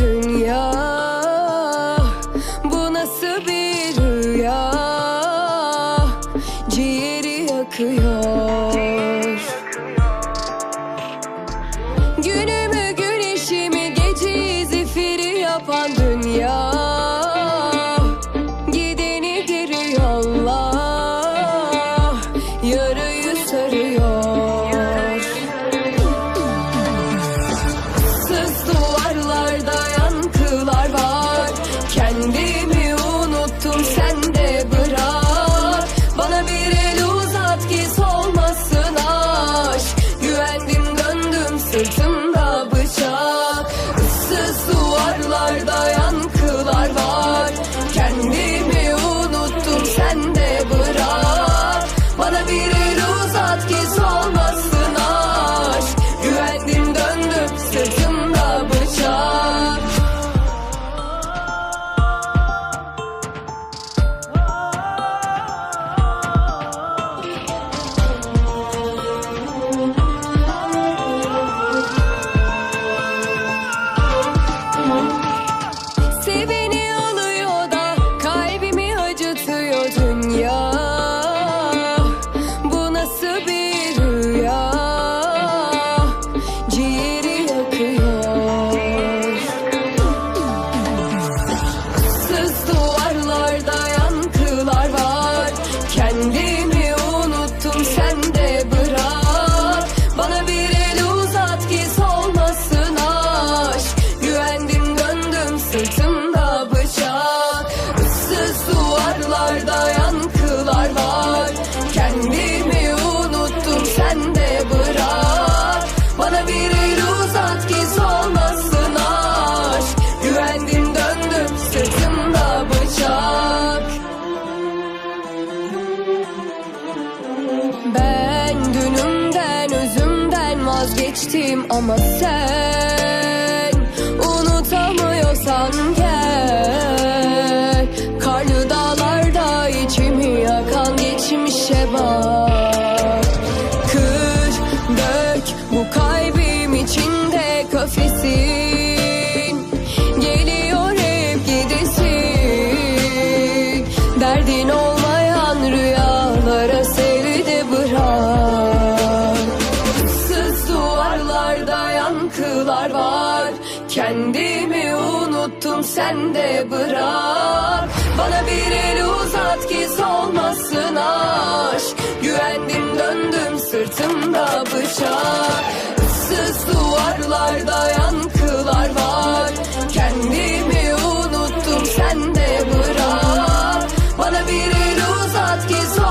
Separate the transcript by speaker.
Speaker 1: dünya Bu nasıl bir rüya? Ciğeri yakıyor. Günümü güneşimi geceyi zifiri yapan listen to me. Uzat ki aşk. Güvendim döndüm sırtımda bıçak. Ben dünümden özümden vazgeçtim ama sen unutamıyorsan gel sen de bırak. Bana bir el uzat ki solmasın aşk. Güvendim döndüm sırtımda bıçak. Sız duvarlarda yankılar var. Kendimi unuttum sen de bırak. Bana bir el uzat ki solmasın